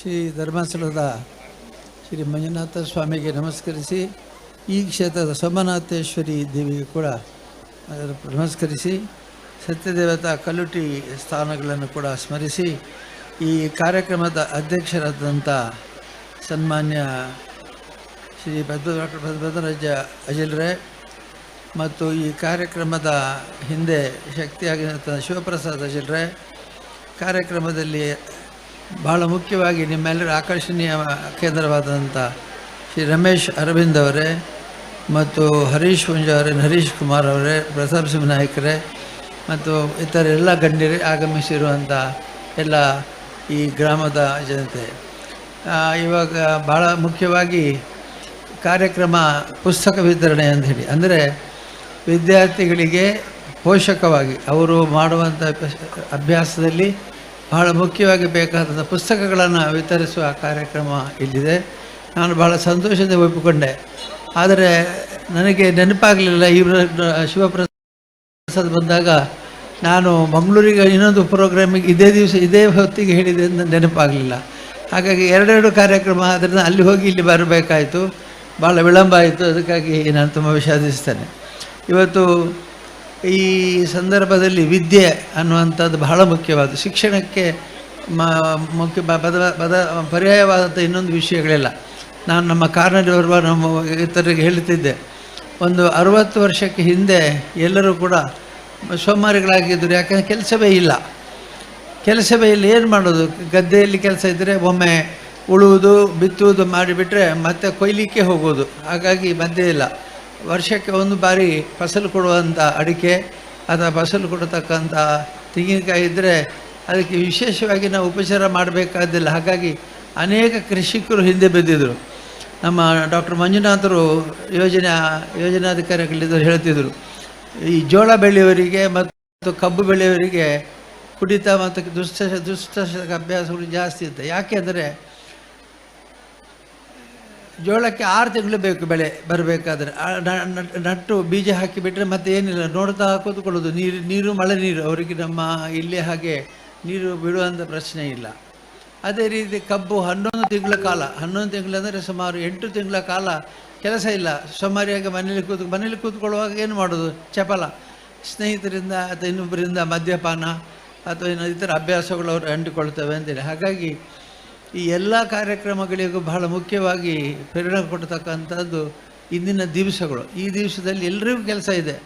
ಶ್ರೀ ಧರ್ಮಸ್ಥಳದ ಶ್ರೀ ಮಂಜುನಾಥ ಸ್ವಾಮಿಗೆ ನಮಸ್ಕರಿಸಿ, ಈ ಕ್ಷೇತ್ರದ ಸೋಮನಾಥೇಶ್ವರಿ ದೇವಿಗೆ ಕೂಡ ನಮಸ್ಕರಿಸಿ, ಸತ್ಯದೇವತಾ ಕಲ್ಲುಟಿ ಸ್ಥಾನಗಳನ್ನು ಕೂಡ ಸ್ಮರಿಸಿ, ಈ ಕಾರ್ಯಕ್ರಮದ ಅಧ್ಯಕ್ಷರಾದಂಥ ಸನ್ಮಾನ್ಯ ಶ್ರೀ ಭದ್ರ ಡಾಕ್ಟರ್ ಭದ್ರರಾಜ ಅಜಿಲ್ರೆ ಮತ್ತು ಈ ಕಾರ್ಯಕ್ರಮದ ಹಿಂದೆ ಶಕ್ತಿಯಾಗಿರುವಂಥ ಶಿವಪ್ರಸಾದ್ ಅಜಿಲ್ರೆ ಕಾರ್ಯಕ್ರಮದಲ್ಲಿ ಬಹಳ ಮುಖ್ಯವಾಗಿ ನಿಮ್ಮೆಲ್ಲರ ಆಕರ್ಷಣೀಯ ಕೇಂದ್ರವಾದಂಥ ಶ್ರೀ ರಮೇಶ್ ಅರವಿಂದ್ ಅವರೇ ಮತ್ತು ಹರೀಶ್ ಅವರೇ, ಹರೀಶ್ ಕುಮಾರ್ ಅವರೇ, ಪ್ರತಾಪ್ ಸಿಂಹ ನಾಯಕರೇ ಮತ್ತು ಇತರ ಎಲ್ಲ ಗಣ್ಯರೇ ಆಗಮಿಸಿರುವಂಥ ಎಲ್ಲ ಈ ಗ್ರಾಮದ ಜನತೆ. ಇವಾಗ ಭಾಳ ಮುಖ್ಯವಾಗಿ ಕಾರ್ಯಕ್ರಮ ಪುಸ್ತಕ ವಿತರಣೆ ಅಂತ ಹೇಳಿ. ಅಂದರೆ ವಿದ್ಯಾರ್ಥಿಗಳಿಗೆ ಪೋಷಕವಾಗಿ ಅವರು ಮಾಡುವಂಥ ಅಭ್ಯಾಸದಲ್ಲಿ ಬಹಳ ಮುಖ್ಯವಾಗಿ ಬೇಕಾದಂಥ ಪುಸ್ತಕಗಳನ್ನು ವಿತರಿಸುವ ಕಾರ್ಯಕ್ರಮ ಇಲ್ಲಿದೆ. ನಾನು ಬಹಳ ಸಂತೋಷದಿಂದ ಒಪ್ಪಿಕೊಂಡೆ. ಆದರೆ ನನಗೆ ನೆನಪಾಗಲಿಲ್ಲ ಈ ಶಿವಪ್ರಸಾದ್ ಬಂದಾಗ ನಾನು ಮಂಗಳೂರಿಗೆ ಇನ್ನೊಂದು ಪ್ರೋಗ್ರಾಮಿಗೆ ಇದೇ ದಿವಸ, ಇದೇ ಹೊತ್ತಿಗೆ ಹೇಳಿದೆ ಅಂತ ನೆನಪಾಗಲಿಲ್ಲ. ಹಾಗಾಗಿ ಎರಡೆರಡು ಕಾರ್ಯಕ್ರಮ ಅದರಿಂದ ಅಲ್ಲಿ ಹೋಗಿ ಇಲ್ಲಿ ಬರಬೇಕಾಯಿತು. ಭಾಳ ವಿಳಂಬ ಆಯಿತು. ಅದಕ್ಕಾಗಿ ನಾನು ತುಂಬ ವಿಷಾದಿಸ್ತೇನೆ. ಇವತ್ತು ಈ ಸಂದರ್ಭದಲ್ಲಿ ವಿದ್ಯೆ ಅನ್ನುವಂಥದ್ದು ಬಹಳ ಮುಖ್ಯವಾದ ಶಿಕ್ಷಣಕ್ಕೆ ಮುಖ್ಯ ಬದ ಬದ ಪರ್ಯಾಯವಾದಂಥ ಇನ್ನೊಂದು ವಿಷಯಗಳಿಲ್ಲ. ನಾನು ನಮ್ಮ ಕಾರ್ನಲ್ಲಿ ಬರುವ ನಮ್ಮ ಇತರರಿಗೆ ಹೇಳುತ್ತಿದ್ದೆ. ಒಂದು ಅರುವತ್ತು ವರ್ಷಕ್ಕೆ ಹಿಂದೆ ಎಲ್ಲರೂ ಕೂಡ ಸೋಮಾರಿಗಳಾಗಿದ್ದರು. ಯಾಕಂದರೆ ಕೆಲಸವೇ ಇಲ್ಲ. ಕೆಲಸವೇ ಇಲ್ಲ. ಏನು ಮಾಡೋದು? ಗದ್ದೆಯಲ್ಲಿ ಕೆಲಸ ಇದ್ದರೆ ಒಮ್ಮೆ ಉಳುವುದು, ಬಿತ್ತುವುದು ಮಾಡಿಬಿಟ್ರೆ ಮತ್ತೆ ಕೊಯ್ಲಿಕ್ಕೆ ಹೋಗೋದು. ಹಾಗಾಗಿ ಮಧ್ಯೆ ಇಲ್ಲ. ವರ್ಷಕ್ಕೆ ಒಂದು ಬಾರಿ ಫಸಲು ಕೊಡುವಂಥ ಅಡಿಕೆ ಅಥವಾ ಫಸಲು ಕೊಡತಕ್ಕಂಥ ತೆಂಗಿನಕಾಯಿ ಇದ್ದರೆ ಅದಕ್ಕೆ ವಿಶೇಷವಾಗಿ ನಾವು ಉಪಚಾರ ಮಾಡಬೇಕಾದಿಲ್ಲ. ಹಾಗಾಗಿ ಅನೇಕ ಕೃಷಿಕರು ಹಿಂದೆ ಬಿದ್ದಿದ್ದರು ನಮ್ಮ ಡಾಕ್ಟರ್ ಮಂಜುನಾಥರು ಯೋಜನೆ, ಯೋಜನಾಧಿಕಾರಿಗಳಿದ್ದರು ಹೇಳ್ತಿದ್ದರು ಈ ಜೋಳ ಬೆಳೆಯವರಿಗೆ ಮತ್ತು ಕಬ್ಬು ಬೆಳೆಯವರಿಗೆ ಕುಡಿತ ಮತ್ತು ದುಷ್ಟ ದುಷ್ಟ ಅಭ್ಯಾಸಗಳು ಜಾಸ್ತಿ ಇತ್ತು ಯಾಕೆಂದರೆ ಜೋಳಕ್ಕೆ ಆರು ತಿಂಗಳು ಬೇಕು ಬೆಳೆ ಬರಬೇಕಾದ್ರೆ. ನಟ್ಟು ಬೀಜ ಹಾಕಿಬಿಟ್ರೆ ಮತ್ತೆ ಏನಿಲ್ಲ, ನೋಡ್ತಾ ಕೂತ್ಕೊಳ್ಳೋದು. ನೀರು ನೀರು, ಮಳೆ ನೀರು. ಅವರಿಗೆ ನಮ್ಮ ಇಲ್ಲಿ ಹಾಗೆ ನೀರು ಬಿಡುವಂಥ ಪ್ರಶ್ನೆ ಇಲ್ಲ. ಅದೇ ರೀತಿ ಕಬ್ಬು ಹನ್ನೊಂದು ತಿಂಗಳ ಕಾಲ. ಹನ್ನೊಂದು ತಿಂಗಳು ಅಂದರೆ ಸುಮಾರು ಎಂಟು ತಿಂಗಳ ಕಾಲ ಕೆಲಸ ಇಲ್ಲ. ಸುಮಾರಿಯಾಗಿ ಮನೇಲಿ ಕೂತ್, ಮನೇಲಿ ಕೂತ್ಕೊಳ್ಳುವಾಗ ಏನು ಮಾಡೋದು? ಚಪಲ. ಸ್ನೇಹಿತರಿಂದ ಅಥವಾ ಇನ್ನೊಬ್ಬರಿಂದ ಮದ್ಯಪಾನ ಅಥವಾ ಇನ್ನೊಂದು ಇತರ ಅಭ್ಯಾಸಗಳು ಅವರು ಅಂಟಿಕೊಳ್ತವೆ ಅಂತೇಳಿ. ಹಾಗಾಗಿ ಈ ಎಲ್ಲ ಕಾರ್ಯಕ್ರಮಗಳಿಗೂ ಬಹಳ ಮುಖ್ಯವಾಗಿ ಪ್ರೇರಣೆ ಕೊಡ್ತಕ್ಕಂಥದ್ದು ಇಂದಿನ ದಿವಸಗಳು. ಈ ದಿವಸದಲ್ಲಿ ಎಲ್ಲರಿಗೂ ಕೆಲಸ ಇದೆ.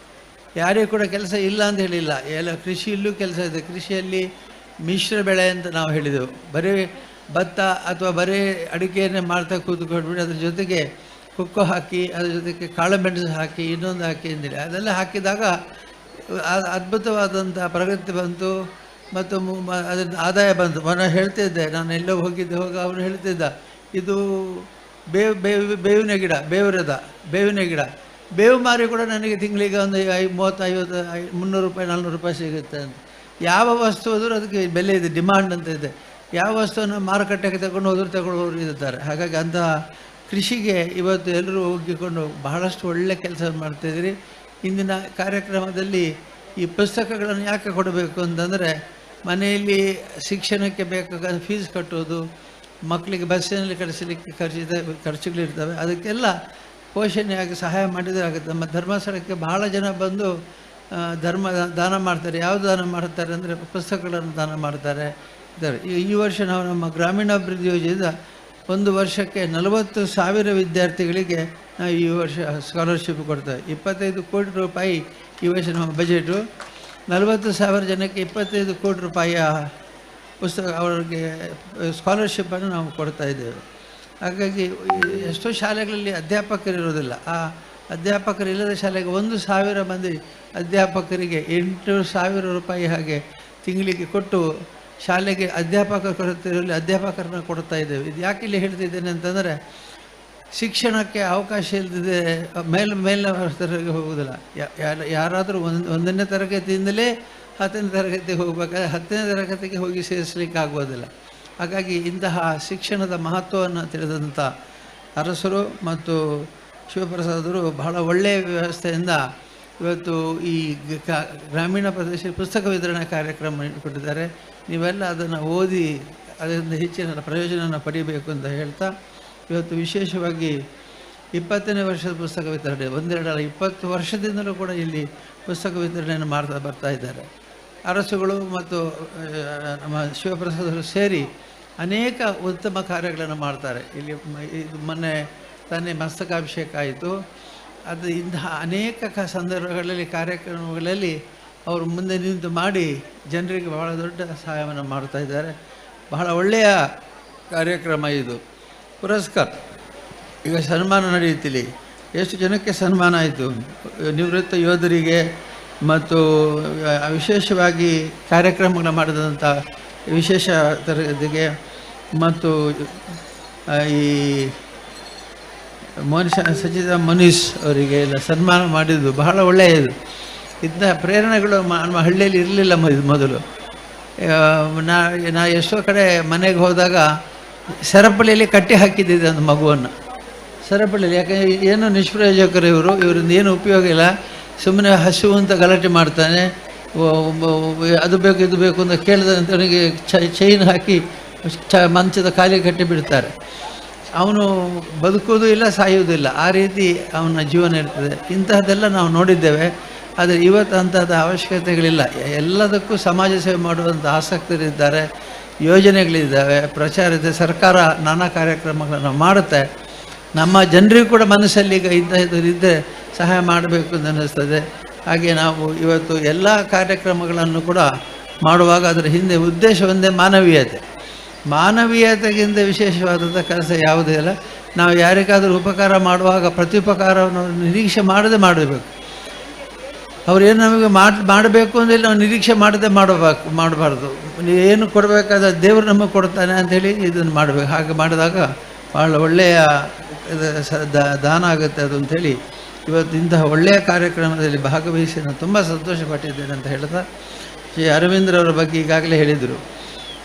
ಯಾರಿಗೂ ಕೂಡ ಕೆಲಸ ಇಲ್ಲ ಅಂತ ಹೇಳಿಲ್ಲ. ಎಲ್ಲ ಕೃಷಿಯಲ್ಲೂ ಕೆಲಸ ಇದೆ. ಕೃಷಿಯಲ್ಲಿ ಮಿಶ್ರ ಬೆಳೆ ಅಂತ ನಾವು ಹೇಳಿದೆವು. ಬರೀ ಭತ್ತ ಅಥವಾ ಬರೀ ಅಡಿಕೆಯನ್ನೇ ಮಾಡ್ತಾ ಕೂತ್ಕೊಂಡ್ಬಿಟ್ಟು ಅದ್ರ ಜೊತೆಗೆ ಕೊಕ್ಕೋ ಹಾಕಿ, ಅದ್ರ ಜೊತೆಗೆ ಕಾಳುಮೆಣಸು ಹಾಕಿ, ಇನ್ನೊಂದು ಹಾಕಿ ಅಂದರೆ. ಅದೆಲ್ಲ ಹಾಕಿದಾಗ ಅದ್ಭುತವಾದಂಥ ಪ್ರಗತಿ ಬಂತು. ಮತ್ತು ಅದರಿಂದ ಆದಾಯ ಬಂತು. ಮನ ಹೇಳ್ತಿದ್ದೆ, ನಾನು ಎಲ್ಲೋ ಹೋಗಿದ್ದೆ, ಹೋಗ ಅವನು ಹೇಳ್ತಿದ್ದ, ಇದು ಬೇವು ಬೇವು ಬೇವಿನ ಗಿಡ, ಬೇವರದ, ಬೇವಿನ ಗಿಡ. ಬೇವು ಮಾರಿ ಕೂಡ ನನಗೆ ತಿಂಗಳಿಗೆ ಒಂದು ಐ ಮೂವತ್ತು ಐವತ್ತು ಐ ಮುನ್ನೂರು ರೂಪಾಯಿ, ನಾಲ್ನೂರು ರೂಪಾಯಿ ಸಿಗುತ್ತೆ ಅಂತ. ಯಾವ ವಸ್ತು ಹೋದರೂ ಅದಕ್ಕೆ ಬೆಲೆ ಇದೆ, ಡಿಮಾಂಡ್ ಅಂತ ಇದೆ. ಯಾವ ವಸ್ತುವನ್ನು ಮಾರುಕಟ್ಟೆಗೆ ತಗೊಂಡು ಹೋದ್ರು ತಗೊಳ್ಳೋರು ಇರ್ತಾರೆ ಹಾಗಾಗಿ ಅಂತಹ ಕೃಷಿಗೆ ಇವತ್ತು ಎಲ್ಲರೂ ಒಗ್ಗಿಕೊಂಡು ಬಹಳಷ್ಟು ಒಳ್ಳೆ ಕೆಲಸ ಮಾಡ್ತಾಯಿದ್ದೀರಿ ಇಂದಿನ ಕಾರ್ಯಕ್ರಮದಲ್ಲಿ ಈ ಪುಸ್ತಕಗಳನ್ನು ಯಾಕೆ ಕೊಡಬೇಕು ಅಂತಂದರೆ ಮನೆಯಲ್ಲಿ ಶಿಕ್ಷಣಕ್ಕೆ ಬೇಕಾದ ಫೀಸ್ ಕಟ್ಟೋದು ಮಕ್ಕಳಿಗೆ ಬಸ್ಸಿನಲ್ಲಿ ಕಳಿಸಲಿಕ್ಕೆ ಖರ್ಚಿದ, ಖರ್ಚುಗಳಿರ್ತವೆ, ಅದಕ್ಕೆಲ್ಲ ಪೋಷಣೆಯಾಗಿ ಸಹಾಯ ಮಾಡಿದರೆ ಆಗುತ್ತೆ. ನಮ್ಮ ಧರ್ಮಸ್ಥಳಕ್ಕೆ ಬಹಳ ಜನ ಬಂದು ಧರ್ಮ, ದಾನ ಮಾಡ್ತಾರೆ. ಯಾವ ದಾನ ಮಾಡ್ತಾರೆ ಅಂದರೆ ಪುಸ್ತಕಗಳನ್ನು ದಾನ ಮಾಡ್ತಾರೆ. ಈ ವರ್ಷ ನಾವು ನಮ್ಮ ಗ್ರಾಮೀಣಾಭಿವೃದ್ಧಿ ಯೋಜನೆಯಿಂದ ಒಂದು ವರ್ಷಕ್ಕೆ ನಲವತ್ತು ಸಾವಿರ ವಿದ್ಯಾರ್ಥಿಗಳಿಗೆ ನಾವು ಈ ವರ್ಷ ಸ್ಕಾಲರ್ಶಿಪ್ ಕೊಡ್ತೇವೆ. ಇಪ್ಪತ್ತೈದು ಕೋಟಿ ರೂಪಾಯಿ ಈ ವರ್ಷ ನಮ್ಮ ಬಜೆಟು ನಲವತ್ತು ಸಾವಿರ ಜನಕ್ಕೆ ಇಪ್ಪತ್ತೈದು ಕೋಟಿ ರೂಪಾಯಿಯ ಪುಸ್ತಕ ಅವರಿಗೆ ಸ್ಕಾಲರ್ಶಿಪ್ಪನ್ನು ನಾವು ಕೊಡ್ತಾ ಇದ್ದೇವೆ. ಹಾಗಾಗಿ ಎಷ್ಟೋ ಶಾಲೆಗಳಲ್ಲಿ ಅಧ್ಯಾಪಕರು ಇರೋದಿಲ್ಲ ಆ ಅಧ್ಯಾಪಕರು ಇಲ್ಲದ ಶಾಲೆಗೆ ಒಂದು ಸಾವಿರ ಮಂದಿ ಅಧ್ಯಾಪಕರಿಗೆ ಎಂಟು ಸಾವಿರ ರೂಪಾಯಿ ಹಾಗೆ ತಿಂಗಳಿಗೆ ಕೊಟ್ಟು ಶಾಲೆಗೆ ಅಧ್ಯಾಪಕ ಕೊರತೆ ಅಧ್ಯಾಪಕರನ್ನ ಕೊಡ್ತಾ ಇದ್ದೇವೆ. ಇದು ಯಾಕೆ ಇಲ್ಲಿ ಹೇಳ್ತಿದ್ದೇನೆ ಅಂತಂದರೆ ಶಿಕ್ಷಣಕ್ಕೆ ಅವಕಾಶ ಇಲ್ಲದಿದೆ ಮೇಲೆ, ಮೇಲಿನ ತರಗತಿ ಹೋಗುವುದಿಲ್ಲ. ಯಾರ- ಯಾರಾದರೂ ಒಂದು, ಒಂದನೇ ತರಗತಿಯಿಂದಲೇ ಹತ್ತನೇ ತರಗತಿಗೆ ಹೋಗಬೇಕಾದ್ರೆ ಹತ್ತನೇ ತರಗತಿಗೆ ಹೋಗಿ ಸೇರಿಸಲಿಕ್ಕೆ ಆಗೋದಿಲ್ಲ ಹಾಗಾಗಿ ಇಂತಹ ಶಿಕ್ಷಣದ ಮಹತ್ವವನ್ನು ತಿಳಿದಂಥ ಅರಸರು ಮತ್ತು ಶಿವಪ್ರಸಾದರು ಬಹಳ ಒಳ್ಳೆಯ ವ್ಯವಸ್ಥೆಯಿಂದ ಇವತ್ತು ಈ ಗ್ರಾಮೀಣ ಪ್ರದೇಶ ಪುಸ್ತಕ ವಿತರಣಾ ಕಾರ್ಯಕ್ರಮ ಕೊಟ್ಟಿದ್ದಾರೆ. ನೀವೆಲ್ಲ ಅದನ್ನು ಓದಿ, ಅದರಿಂದ ಹೆಚ್ಚಿನ ಪ್ರಯೋಜನವನ್ನು ಪಡೆಯಬೇಕು ಅಂತ ಹೇಳ್ತಾ ಇವತ್ತು ವಿಶೇಷವಾಗಿ ಇಪ್ಪತ್ತನೇ ವರ್ಷದ ಪುಸ್ತಕ ವಿತರಣೆ, ಒಂದೆರಡಲ್ಲ, ಇಪ್ಪತ್ತು ವರ್ಷದಿಂದಲೂ ಕೂಡ ಇಲ್ಲಿ ಪುಸ್ತಕ ವಿತರಣೆಯನ್ನು ಮಾಡ್ತಾ ಬರ್ತಾ ಇದ್ದಾರೆ. ಅರಸುಗಳು ಮತ್ತು ನಮ್ಮ ಶಿವಪ್ರಸಾದರು ಸೇರಿ ಅನೇಕ ಉತ್ತಮ ಕಾರ್ಯಗಳನ್ನು ಮಾಡ್ತಾರೆ. ಇಲ್ಲಿ ಇದು ಮೊನ್ನೆ ತಾನೇ ಮಸ್ತಕಾಭಿಷೇಕ ಆಯಿತು. ಅದು ಇಂತಹ ಅನೇಕ ಕ, ಸಂದರ್ಭಗಳಲ್ಲಿ, ಕಾರ್ಯಕ್ರಮಗಳಲ್ಲಿ ಅವರು ಮುಂದೆ ನಿಂತು ಮಾಡಿ ಜನರಿಗೆ ಬಹಳ ದೊಡ್ಡ ಸಹಾಯವನ್ನು ಮಾಡ್ತಾ ಇದ್ದಾರೆ. ಬಹಳ ಒಳ್ಳೆಯ ಕಾರ್ಯಕ್ರಮ ಇದು. ಪುರಸ್ಕಾರ. ಈಗ ಸನ್ಮಾನ ನಡೆಯುತ್ತಿಲ್ಲಿ ಎಷ್ಟು ಜನಕ್ಕೆ ಸನ್ಮಾನ ಆಯಿತು? ನಿವೃತ್ತ ಯೋಧರಿಗೆ ಮತ್ತು ವಿಶೇಷವಾಗಿ ಕಾರ್ಯಕ್ರಮಗಳನ್ನ ಮಾಡಿದಂಥ ವಿಶೇಷ ತರಗತಿಗೆ ಮತ್ತು ಈ ಮನುಷ್ಯ ಸಚಿತ ಮನೀಶ್ ಅವರಿಗೆ ಎಲ್ಲ ಸನ್ಮಾನ ಮಾಡಿದ್ದು ಬಹಳ ಒಳ್ಳೆಯದು. ಇಂಥ ಪ್ರೇರಣೆಗಳು ನಮ್ಮ ಹಳ್ಳಿಯಲ್ಲಿ ಇರಲಿಲ್ಲ ಮೊದಲು. ನಾ ನಾ ಎಷ್ಟೋ ಕಡೆ ಮನೆಗೆ ಹೋದಾಗ ಸರಪಳಿಯಲ್ಲಿ ಕಟ್ಟಿ ಹಾಕಿದ್ದಿದೆ ಒಂದು ಮಗುವನ್ನು. ಸರಪಳಿಯಲ್ಲಿ ಯಾಕಂದರೆ ಏನು ನಿಷ್ಪ್ರಯೋಜಕರು ಇವರು? ಇವರಿಂದ ಏನು ಉಪಯೋಗ ಇಲ್ಲ. ಸುಮ್ಮನೆ ಹಸು ಅಂತ ಗಲಾಟೆ ಮಾಡ್ತಾನೆ. ಅದು ಬೇಕು, ಇದು ಬೇಕು ಅಂತ ಕೇಳಿದಂತ ಅವನಿಗೆ ಚೈನ್ ಹಾಕಿ ಚ, ಮಂಚದ ಖಾಲಿ ಕಟ್ಟಿ ಬಿಡ್ತಾರೆ. ಅವನು ಬದುಕೋದು ಇಲ್ಲ, ಸಾಯುವುದೂ ಇಲ್ಲ. ಆ ರೀತಿ ಅವನ ಜೀವನ ಇರ್ತದೆ. ಇಂತಹದ್ದೆಲ್ಲ ನಾವು ನೋಡಿದ್ದೇವೆ. ಆದರೆ ಇವತ್ತು ಅಂತಹದ ಅವಶ್ಯಕತೆಗಳಿಲ್ಲ. ಎಲ್ಲದಕ್ಕೂ ಸಮಾಜ ಸೇವೆ ಮಾಡುವಂಥ ಆಸಕ್ತರಿದ್ದಾರೆ. ಯೋಜನೆಗಳಿದ್ದಾವೆ ಪ್ರಚಾರ ಇದೆ ಸರ್ಕಾರ ನಾನಾ ಕಾರ್ಯಕ್ರಮಗಳನ್ನು ಮಾಡುತ್ತೆ. ನಮ್ಮ ಜನರಿಗೂ ಕೂಡ ಮನಸ್ಸಲ್ಲಿ ಈಗ ಇಂತಹದ್ದಿದ್ದರೆ ಸಹಾಯ ಮಾಡಬೇಕು ಅಂತ ಅನ್ನಿಸ್ತದೆ. ಹಾಗೆ ನಾವು ಇವತ್ತು ಎಲ್ಲ ಕಾರ್ಯಕ್ರಮಗಳನ್ನು ಕೂಡ ಮಾಡುವಾಗ ಅದರ ಹಿಂದೆ ಉದ್ದೇಶ ಒಂದೇ ಮಾನವೀಯತೆ. ಮಾನವೀಯತೆಗಿಂತ ವಿಶೇಷವಾದಂಥ ಕೆಲಸ ಯಾವುದೇ ಇಲ್ಲ. ನಾವು ಯಾರಿಗಾದರೂ ಉಪಕಾರ ಮಾಡುವಾಗ ಪ್ರತ್ಯುಪಕಾರವನ್ನು ನಿರೀಕ್ಷೆ ಮಾಡದೆ ಮಾಡಬೇಕು. ಅವ್ರೇನು ನಮಗೆ ಮಾಡಿ, ಮಾಡಬೇಕು ಅಂದರೆ ನಾವು ನಿರೀಕ್ಷೆ ಮಾಡದೆ ಮಾಡಬೇಕು, ಮಾಡಬಾರ್ದು. ಏನು ಕೊಡಬೇಕಾದ ದೇವರು ನಮಗೆ ಕೊಡ್ತಾನೆ ಅಂಥೇಳಿ ಇದನ್ನು ಮಾಡಬೇಕು. ಹಾಗೆ ಮಾಡಿದಾಗ ಭಾಳ ಒಳ್ಳೆಯ ದಾನ ಆಗುತ್ತೆ ಅದು ಅಂಥೇಳಿ ಇವತ್ತು ಇಂತಹ ಒಳ್ಳೆಯ ಕಾರ್ಯಕ್ರಮದಲ್ಲಿ ಭಾಗವಹಿಸಿ ನಾನು ತುಂಬ ಸಂತೋಷಪಟ್ಟಿದ್ದೇನೆ ಅಂತ ಹೇಳ್ತಾ ಶ್ರೀ ಅರವಿಂದ್ರವರ ಬಗ್ಗೆ ಈಗಾಗಲೇ ಹೇಳಿದರು.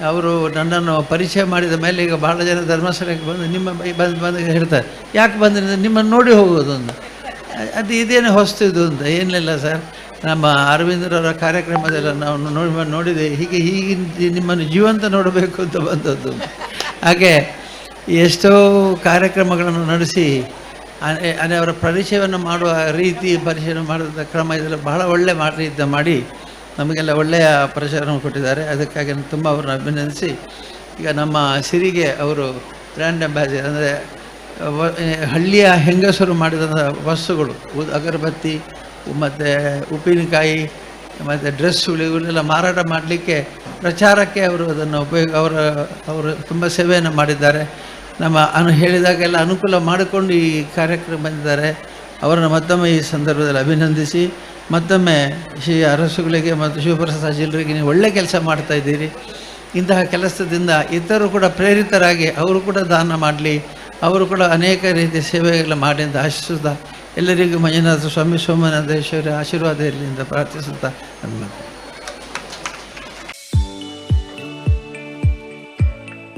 ಅವರು ನನ್ನನ್ನು ಪರಿಚಯ ಮಾಡಿದ ಮೇಲೆ ಈಗ ಬಹಳ ಜನ ಧರ್ಮಸ್ಥಳಕ್ಕೆ ಬಂದು ನಿಮ್ಮ ಬಂದು ಬಂದು ಹೇಳ್ತಾರೆ. ಯಾಕೆ ಬಂದರೆ ನಿಮ್ಮನ್ನು ನೋಡಿ ಹೋಗೋದು ಅಂತ. ಅದು ಇದೇನು ಹೊಸ್ತಿದು ಅಂತ? ಏನಿಲ್ಲ ಸರ್. ನಮ್ಮ ಅರವಿಂದರವರ ಕಾರ್ಯಕ್ರಮದೆಲ್ಲ ನಾವು ನೋಡಿ ನೋಡಿದೆ. ಹೀಗೆ ಹೀಗೆ ನಿಮ್ಮನ್ನು ಜೀವಂತ ನೋಡಬೇಕು ಅಂತ ಬಂದದ್ದು. ಹಾಗೆ ಎಷ್ಟೋ ಕಾರ್ಯಕ್ರಮಗಳನ್ನು ನಡೆಸಿ ಅವರ ಪರಿಚಯವನ್ನು ಮಾಡುವ ರೀತಿ ಪರಿಚಯ ಮಾಡಿದ ಕ್ರಮ ಇದೆಲ್ಲ ಬಹಳ ಒಳ್ಳೆ ಮಾಡಿ ರೀತಿಯಿಂದ ಮಾಡಿ ನಮಗೆಲ್ಲ ಒಳ್ಳೆಯ ಪ್ರಚಾರವನ್ನು ಕೊಟ್ಟಿದ್ದಾರೆ. ಅದಕ್ಕಾಗಿ ನಾನು ತುಂಬ ಅವರನ್ನು ಅಭಿನಂದಿಸಿ, ಈಗ ನಮ್ಮ ಸಿರಿಗೆ ಅವರು ಬ್ರ್ಯಾಂಡ್ ಅಂಬಾಸಿಡರ್ ಅಂದರೆ ಹಳ್ಳಿಯ ಹೆಂಗಸರು ಮಾಡಿದಂಥ ವಸ್ತುಗಳು ಅಗರಬತ್ತಿ ಮತ್ತು ಉಪ್ಪಿನಕಾಯಿ, ಮತ್ತು ಡ್ರೆಸ್ಸುಗಳು ಇವುಗಳನ್ನೆಲ್ಲ ಮಾರಾಟ ಮಾಡಲಿಕ್ಕೆ ಪ್ರಚಾರಕ್ಕೆ ಅವರು ಅದನ್ನು ಉಪಯೋಗ, ಅವರ, ಅವರು ತುಂಬ ಸೇವೆಯನ್ನು ಮಾಡಿದ್ದಾರೆ. ನಮ್ಮ ಅನು, ಹೇಳಿದಾಗೆಲ್ಲ ಅನುಕೂಲ ಮಾಡಿಕೊಂಡು ಈ ಕಾರ್ಯಕ್ರಮ ಬಂದಿದ್ದಾರೆ. ಅವರನ್ನು ಮತ್ತೊಮ್ಮೆ ಈ ಸಂದರ್ಭದಲ್ಲಿ ಅಭಿನಂದಿಸಿ, ಮತ್ತೊಮ್ಮೆ ಶ್ರೀ ಅರಸುಗಳಿಗೆ ಮತ್ತು ಶಿವಪ್ರಸಾದ ಜಿಲ್ಲರಿಗೆ ನೀವು ಒಳ್ಳೆ ಕೆಲಸ ಮಾಡ್ತಾಯಿದ್ದೀರಿ ಇಂತಹ ಕೆಲಸದಿಂದ ಇತರರು ಕೂಡ ಪ್ರೇರಿತರಾಗಿ ಅವರು ಕೂಡ ದಾನ ಮಾಡಲಿ. ಅವರು ಕೂಡ ಅನೇಕ ರೀತಿಯ ಸೇವೆಗಳ ಮಾಡಿ ಅಂತ ಆಶಿಸುತ್ತಾ ಎಲ್ಲರಿಗೂ ಮಂಜುನಾಥ ಸ್ವಾಮಿ ಸೋಮನಾಥೇಶ್ವರ ಆಶೀರ್ವಾದ ಇರಲಿ ಅಂತ ಪ್ರಾರ್ಥಿಸುತ್ತಾ ನನ್ನ